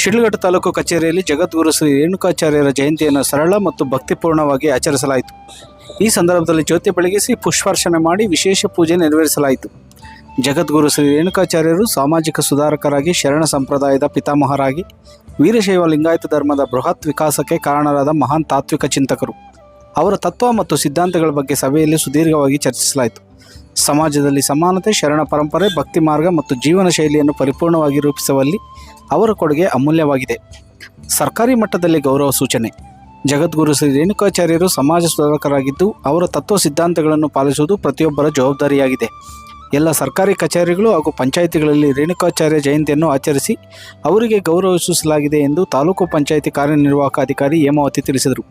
ಶಿಡ್ಲಘಟ್ಟ ತಾಲೂಕು ಕಚೇರಿಯಲ್ಲಿ ಜಗದ್ಗುರು ಶ್ರೀ ರೇಣುಕಾಚಾರ್ಯರ ಜಯಂತಿಯನ್ನು ಸರಳ ಮತ್ತು ಭಕ್ತಿಪೂರ್ಣವಾಗಿ ಆಚರಿಸಲಾಯಿತು. ಈ ಸಂದರ್ಭದಲ್ಲಿ ಜ್ಯೋತಿ ಬೆಳಗಿಸಿ ಪುಷ್ಪಾರ್ಚನೆ ಮಾಡಿ ವಿಶೇಷ ಪೂಜೆ ನೆರವೇರಿಸಲಾಯಿತು. ಜಗದ್ಗುರು ಶ್ರೀ ರೇಣುಕಾಚಾರ್ಯರು ಸಾಮಾಜಿಕ ಸುಧಾರಕರಾಗಿ, ಶರಣ ಸಂಪ್ರದಾಯದ ಪಿತಾಮಹರಾಗಿ, ವೀರಶೈವ ಲಿಂಗಾಯತ ಧರ್ಮದ ಬೃಹತ್ ವಿಕಾಸಕ್ಕೆ ಕಾರಣರಾದ ಮಹಾನ್ ತಾತ್ವಿಕ ಚಿಂತಕರು. ಅವರ ತತ್ವ ಮತ್ತು ಸಿದ್ಧಾಂತಗಳ ಬಗ್ಗೆ ಸಭೆಯಲ್ಲಿ ಸುದೀರ್ಘವಾಗಿ ಚರ್ಚಿಸಲಾಯಿತು. ಸಮಾಜದಲ್ಲಿ ಸಮಾನತೆ, ಶರಣ ಪರಂಪರೆ, ಭಕ್ತಿ ಮಾರ್ಗ ಮತ್ತು ಜೀವನ ಶೈಲಿಯನ್ನು ಪರಿಪೂರ್ಣವಾಗಿ ರೂಪಿಸುವಲ್ಲಿ ಅವರ ಕೊಡುಗೆ ಅಮೂಲ್ಯವಾಗಿದೆ. ಸರ್ಕಾರಿ ಮಟ್ಟದಲ್ಲಿ ಗೌರವ ಸೂಚನೆ. ಜಗದ್ಗುರು ಶ್ರೀ ರೇಣುಕಾಚಾರ್ಯರು ಸಮಾಜ ಸುಧಾರಕರಾಗಿದ್ದು ಅವರ ತತ್ವ ಸಿದ್ಧಾಂತಗಳನ್ನು ಪಾಲಿಸುವುದು ಪ್ರತಿಯೊಬ್ಬರ ಜವಾಬ್ದಾರಿಯಾಗಿದೆ. ಎಲ್ಲ ಸರ್ಕಾರಿ ಕಚೇರಿಗಳು ಹಾಗೂ ಪಂಚಾಯಿತಿಗಳಲ್ಲಿ ರೇಣುಕಾಚಾರ್ಯ ಜಯಂತಿಯನ್ನು ಆಚರಿಸಿ ಅವರಿಗೆ ಗೌರವ ಸೂಚಿಸಲಾಗಿದೆ ಎಂದು ತಾಲೂಕು ಪಂಚಾಯಿತಿ ಕಾರ್ಯನಿರ್ವಾಹಕ ಅಧಿಕಾರಿ ಹೇಮಾವತಿ ತಿಳಿಸಿದರು.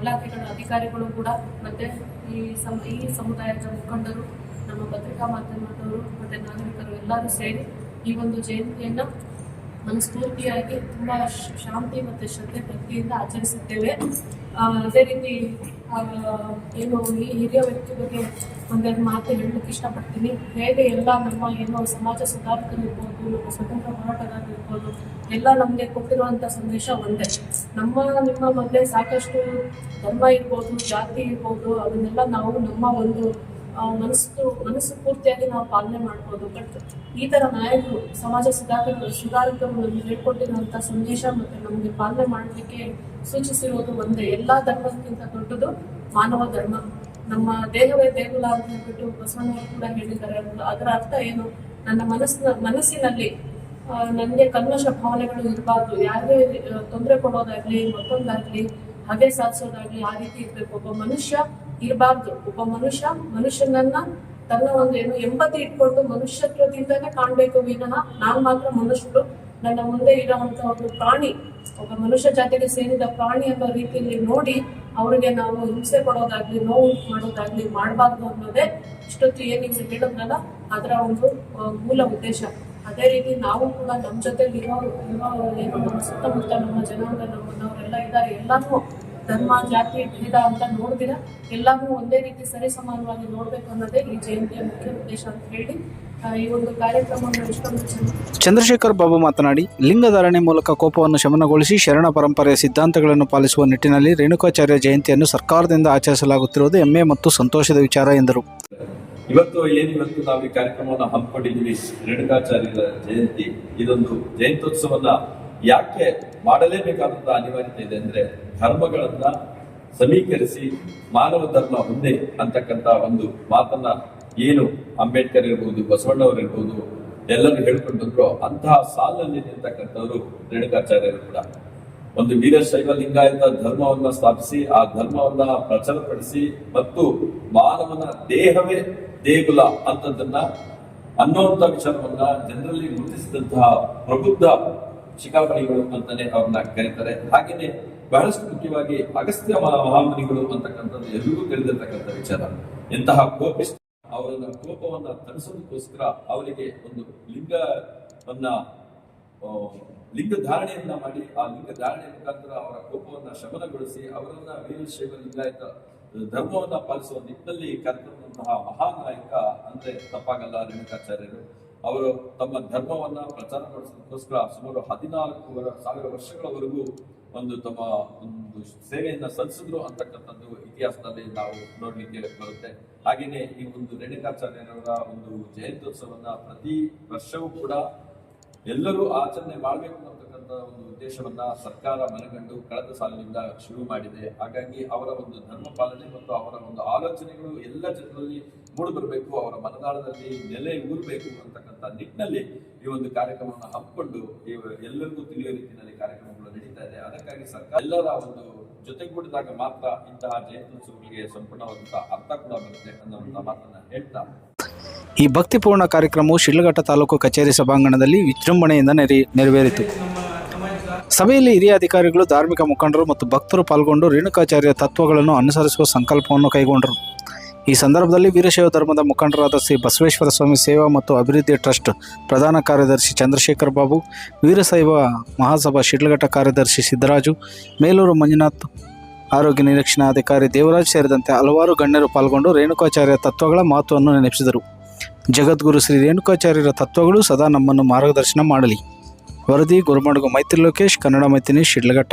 ಇಲಾಖೆಗಳ ಅಧಿಕಾರಿಗಳು ಕೂಡ ಮತ್ತೆ ಈ ಸಮ ಈ ಸಮುದಾಯದ ಮುಖಂಡರು, ನಮ್ಮ ಪತ್ರಿಕಾ ಮಾಧ್ಯಮದವರು ಮತ್ತೆ ನಾಗರಿಕರು ಎಲ್ಲರೂ ಸೇರಿ ಈ ಒಂದು ಜಯಂತಿಯನ್ನು ಮನಸ್ಫೂರ್ತಿಯಾಗಿ ತುಂಬ ಶಾಂತಿ ಮತ್ತು ಶ್ರದ್ಧೆ ಭಕ್ತಿಯಿಂದ ಆಚರಿಸುತ್ತೇವೆ. ಅದೇ ರೀತಿ ಏನು ಈ ಹಿರಿಯ ವ್ಯಕ್ತಿ ಬಗ್ಗೆ ಒಂದೆರಡು ಮಾತು ಹೇಳಲಿಕ್ಕೆ ಇಷ್ಟಪಡ್ತೀನಿ. ಹೇಗೆ ಎಲ್ಲ ನಮ್ಮ ಏನೋ ಸಮಾಜ ಸುಧಾರಕರು ಇರ್ಬೋದು ಸ್ವತಂತ್ರ ಹೋರಾಟಗಾರರು ಇರ್ಬೋದು, ಎಲ್ಲ ನಮಗೆ ಕೊಟ್ಟಿರುವಂಥ ಸಂದೇಶ ಒಂದೇ. ನಮ್ಮ, ನಿಮ್ಮ ಮಧ್ಯೆ ಸಾಕಷ್ಟು ಧರ್ಮ ಇರ್ಬೋದು, ಜಾತಿ ಇರ್ಬೋದು, ಅದನ್ನೆಲ್ಲ ನಾವು ನಮ್ಮ ಒಂದು ಮನಸ್ಸು ಮನಸ್ಸು ಪೂರ್ತಿಯಾಗಿ ನಾವು ಪಾಲನೆ ಮಾಡ್ಬೋದು. ಬಟ್ ಈ ಥರ ನಾಯಕರು, ಸಮಾಜ ಸುಧಾರಕರು ಸುಧಾರಕರು ಹೇಳ್ಕೊಟ್ಟಿರುವಂಥ ಸಂದೇಶ ಮತ್ತು ನಮಗೆ ಪಾಲನೆ ಮಾಡಲಿಕ್ಕೆ ಸೂಚಿಸಿರುವುದು ಒಂದೇ. ಎಲ್ಲ ಧರ್ಮಕ್ಕಿಂತ ದೊಡ್ಡದು ಮಾನವ ಧರ್ಮ. ನಮ್ಮ ದೇಹವೇ ದೇಗುಲ ಅಂತ ಹೇಳ್ಬಿಟ್ಟು ಬಸವಣ್ಣವರು ಕೂಡ ಹೇಳಿದ್ದಾರೆ. ಅದು- ಅದರ ಅರ್ಥ ಏನು? ನನ್ನ ಮನಸ್ಸಿನ, ಮನಸ್ಸಿನಲ್ಲಿ ನನಗೆ ಕಲ್ಮಶ ಭಾವನೆಗಳು ಇರಬಾರ್ದು. ಯಾರೇ ತೊಂದರೆ ಕೊಡೋದಾಗ್ಲಿ, ಮತ್ತೊಂದಾಗ್ಲಿ, ಹಾಗೆ ಸಾಧಿಸೋದಾಗ್ಲಿ, ಆ ರೀತಿ ಇರ್ಬೇಕು. ಒಬ್ಬ ಮನುಷ್ಯ ಇರಬಾರ್ದು. ಒಬ್ಬ ಮನುಷ್ಯ, ಮನುಷ್ಯನನ್ನ ತನ್ನ ಒಂದು ಏನು ಎಂಬತ್ತಿ ಇಟ್ಕೊಂಡು ಮನುಷ್ಯತ್ವದಿಂದಾನೇ ಕಾಣ್ಬೇಕು ವಿನಃ ನಾನ್ ಮಾತ್ರ ಮನುಷ್ಯರು. ನನ್ನ ಮುಂದೆ ಇರೋವಂಥ ಒಂದು ಪ್ರಾಣಿ, ಒಬ್ಬ ಮನುಷ್ಯ ಜಾತಿಗೆ ಸೇರಿದ ಪ್ರಾಣಿ ಅನ್ನೋ ರೀತಿಯಲ್ಲಿ ನೋಡಿ ಅವರಿಗೆ ನಾವು ಹಿಂಸೆ ಕೊಡೋದಾಗ್ಲಿ, ನೋವು ಮಾಡೋದಾಗ್ಲಿ ಮಾಡಬಾರ್ದು ಅನ್ನೋದೇ ಇಷ್ಟೊತ್ತು ಏನು ಹೇಳೋದ್ನಲ್ಲ? ಅದರ ಒಂದು ಮೂಲ ಉದ್ದೇಶ. ಅದೇ ರೀತಿ ನಾವು ಕೂಡ ನಮ್ಮ ಜೊತೆಲಿ ಇರೋ ಏನು ನಮ್ಮ ಸುತ್ತಮುತ್ತ ನಮ್ಮ ಜನಾಂಗ ನಮ್ಮನ್ನವರೆಲ್ಲ ಇದ್ದಾರೆ. ಎಲ್ಲರೂ ಧರ್ಮ, ಜಾತಿ, ಭೇದ ಅಂತ ನೋಡಿದಿರ. ಎಲ್ಲರೂ ಒಂದೇ ರೀತಿ ಸರಿ ಸಮಾನವಾಗಿ ನೋಡ್ಬೇಕು ಅನ್ನೋದೇ ಈ ಜಯಂತಿಯ ಮುಖ್ಯ ಉದ್ದೇಶ ಅಂತ ಹೇಳಿ ಈ ಒಂದು ಚಂದ್ರಶೇಖರ್ ಬಾಬು ಮಾತನಾಡಿ ಲಿಂಗಧಾರಣೆ ಮೂಲಕ ಕೋಪವನ್ನು ಶಮನಗೊಳಿಸಿ ಶರಣ ಪರಂಪರೆಯ ಸಿದ್ಧಾಂತಗಳನ್ನು ಪಾಲಿಸುವ ನಿಟ್ಟಿನಲ್ಲಿ ರೇಣುಕಾಚಾರ್ಯ ಜಯಂತಿಯನ್ನು ಸರ್ಕಾರದಿಂದ ಆಚರಿಸಲಾಗುತ್ತಿರುವುದು ಹೆಮ್ಮೆ ಮತ್ತು ಸಂತೋಷದ ವಿಚಾರ ಎಂದರು. ಇವತ್ತು ಏನು ಇವತ್ತು ನಾವು ಈ ಕಾರ್ಯಕ್ರಮವನ್ನು ಹಮ್ಮಿಕೊಂಡಿದ್ದೀವಿ? ರೇಣುಕಾಚಾರ್ಯರ ಜಯಂತಿ. ಇದೊಂದು ಜಯಂತ್ಯೋತ್ಸವನ ಯಾಕೆ ಮಾಡಲೇಬೇಕಾದಂತಹ ಅನಿವಾರ್ಯತೆ ಇದೆ ಅಂದ್ರೆ ಧರ್ಮಗಳನ್ನ ಸಮೀಕರಿಸಿ ಮಾನವ ಧರ್ಮ ಒಂದೇ ಅಂತಕ್ಕಂತ ಒಂದು ಮಾತನ್ನ ಏನು ಅಂಬೇಡ್ಕರ್ ಇರ್ಬೋದು, ಬಸವಣ್ಣವ್ರು ಇರ್ಬೋದು, ಎಲ್ಲರೂ ಹೇಳ್ಕೊಂಡು ಬಂದ್ರು ಅಂತಹ ಸಾಲಲ್ಲಿ ನಿಂತಕ್ಕಂಥವ್ರು ರೇಣುಕಾಚಾರ್ಯರು ಕೂಡ. ಒಂದು ವೀರಶೈವ ಲಿಂಗಾಯತ ಧರ್ಮವನ್ನ ಸ್ಥಾಪಿಸಿ, ಆ ಧರ್ಮವನ್ನ ಪ್ರಚಾರಪಡಿಸಿ ಮತ್ತು ಮಾನವನ ದೇಹವೇ ದೇಗುಲ ಅಂತದನ್ನ ಅನ್ನುವಂತ ವಿಚಾರವನ್ನ ಜನರಲ್ಲಿ ಗುರುತಿಸಿದಂತಹ ಪ್ರಬುದ್ಧ ಶಿಖಾಮಣಿಗಳು ಅಂತಾನೆ ಅವ್ರನ್ನ ಕರೀತಾರೆ. ಹಾಗೇನೆ ಬಹಳಷ್ಟು ಮುಖ್ಯವಾಗಿ ಅಗಸ್ತ್ಯ ಮಹಾ- ಮಹಾಮುನಿಗಳು ಅಂತಕ್ಕಂಥದ್ದು ಎಲ್ರಿಗೂ ತಿಳಿದಿರ್ತಕ್ಕಂಥ ವಿಚಾರ. ಎಂತಹ ಕೋಪಿಷ್ಟ ಅವರನ್ನ ಕೋಪವನ್ನ ತರಿಸೋದಕ್ಕೋಸ್ಕರ ಅವರಿಗೆ ಒಂದು ಲಿಂಗವನ್ನ ಲಿಂಗ ಧಾರಣೆಯನ್ನ ಮಾಡಿ ಆ ಲಿಂಗ ಧಾರಣೆಯ ಮುಖಾಂತರ ಅವರ ಕೋಪವನ್ನ ಶಮನಗೊಳಿಸಿ ಅವರನ್ನ ವೀರಶೈವ ಲಿಂಗಾಯತ ಧರ್ಮವನ್ನ ಪಾಲಿಸುವ ನಿಟ್ಟಿನಲ್ಲಿ ಕರೆತಂತಹ ಮಹಾನಾಯಕ ಅಂದ್ರೆ ತಪ್ಪಾಗಲ್ಲ ರೇಣುಕಾಚಾರ್ಯರು. ಅವರು ತಮ್ಮ ಧರ್ಮವನ್ನ ಪ್ರಚಾರ ಪಡಿಸೋದಕ್ಕೋಸ್ಕರ ಸುಮಾರು ಹದಿನಾಲ್ಕು ವರ- ಸಾವಿರ ವರ್ಷಗಳವರೆಗೂ ಒಂದು ತಮ್ಮ ಒಂದು ಸೇವೆಯನ್ನ ಸಲ್ಲಿಸಿದ್ರು ಅಂತಕ್ಕಂಥದ್ದು ಇತಿಹಾಸದಲ್ಲಿ ನಾವು ನೋಡ್ಲಿಕ್ಕೆ ಬರುತ್ತೆ. ಹಾಗೆಯೇ ಈ ಒಂದು ರೇಣುಕಾಚಾರ್ಯರವರ ಒಂದು ಜಯಂತ್ಯೋತ್ಸವನ್ನ ಪ್ರತಿ ವರ್ಷವೂ ಕೂಡ ಎಲ್ಲರೂ ಆಚರಣೆ ಮಾಡಬೇಕು ಅಂತಕ್ಕಂಥ ಒಂದು ಉದ್ದೇಶವನ್ನ ಸರ್ಕಾರ ಮನಗಂಡು ಕಳೆದ ಸಾಲಿನಿಂದ ಶುರು ಮಾಡಿದೆ. ಹಾಗಾಗಿ ಅವರ ಒಂದು ಧರ್ಮ ಪಾಲನೆ ಮತ್ತು ಅವರ ಒಂದು ಆಲೋಚನೆಗಳು ಎಲ್ಲ ಜನರಲ್ಲಿ ಮೂಡಿ ಬರಬೇಕು, ಅವರ ಮನದಾಳದಲ್ಲಿ ನೆಲೆ ಊರಬೇಕು ಅಂತಕ್ಕಂಥ ನಿಟ್ಟಿನಲ್ಲಿ ಈ ಒಂದು ಕಾರ್ಯಕ್ರಮವನ್ನು ಹಮ್ಮಿಕೊಂಡು ಎಲ್ಲರಿಗೂ ತಿಳಿಯುವ ರೀತಿಯಲ್ಲಿ ಕಾರ್ಯಕ್ರಮಗಳು ನಡೀತಾ ಇದೆ. ಅದಕ್ಕಾಗಿ ಸರ್ಕಾರ ಎಲ್ಲರ ಒಂದು ಜೊತೆಗೂಡಿದಾಗ ಮಾತ್ರ ಇಂತಹ ಜಯಂತ್ಯೋತ್ಸವಗಳಿಗೆ ಸಂಪೂರ್ಣವಾದಂತಹ ಅರ್ಥ ಕೂಡ ಬರುತ್ತೆ ಅನ್ನುವಂಥ ಮಾತನ್ನ ಹೇಳ್ತಾ ಈ ಭಕ್ತಿಪೂರ್ಣ ಕಾರ್ಯಕ್ರಮವು ಶಿಡ್ಲಘಟ್ಟ ತಾಲೂಕು ಕಚೇರಿ ಸಭಾಂಗಣದಲ್ಲಿ ವಿಜೃಂಭಣೆಯಿಂದ ನೆರೆ, ನೆರವೇರಿತು. ಸಭೆಯಲ್ಲಿ ಹಿರಿಯ ಅಧಿಕಾರಿಗಳು, ಧಾರ್ಮಿಕ ಮುಖಂಡರು ಮತ್ತು ಭಕ್ತರು ಪಾಲ್ಗೊಂಡು ರೇಣುಕಾಚಾರ್ಯ ತತ್ವಗಳನ್ನು ಅನುಸರಿಸುವ ಸಂಕಲ್ಪವನ್ನು ಕೈಗೊಂಡರು. ಈ ಸಂದರ್ಭದಲ್ಲಿ ವೀರಶೈವ ಧರ್ಮದ ಮುಖಂಡರಾದ ಶ್ರೀ ಬಸವೇಶ್ವರ ಸ್ವಾಮಿ ಸೇವಾ ಮತ್ತು ಅಭಿವೃದ್ಧಿ ಟ್ರಸ್ಟ್ ಪ್ರಧಾನ ಕಾರ್ಯದರ್ಶಿ ಚಂದ್ರಶೇಖರ್ ಬಾಬು, ವೀರಶೈವ ಮಹಾಸಭಾ ಶಿಡ್ಲಘಟ್ಟ ಕಾರ್ಯದರ್ಶಿ ಸಿದ್ದರಾಜು, ಮೇಲೂರು ಮಂಜುನಾಥ್ ಆರೋಗ್ಯ ನಿರೀಕ್ಷಣಾಧಿಕಾರಿ ದೇವರಾಜ್ ಸೇರಿದಂತೆ ಹಲವಾರು ಗಣ್ಯರು ಪಾಲ್ಗೊಂಡು ರೇಣುಕಾಚಾರ್ಯ ತತ್ವಗಳ ಮಹತ್ವವನ್ನು ನೆನಪಿಸಿದರು. ಜಗದ್ಗುರು ಶ್ರೀ ರೇಣುಕಾಚಾರ್ಯರ ತತ್ವಗಳು ಸದಾ ನಮ್ಮನ್ನು ಮಾರ್ಗದರ್ಶನ ಮಾಡಲಿ. ವರದಿ ಗುರುಮಡುಗು ಮೈತ್ರಿ ಲೋಕೇಶ್ ಕನ್ನಡ ಮೈತ್ರಿನಿ ಶಿಡ್ಲಘಟ್ಟ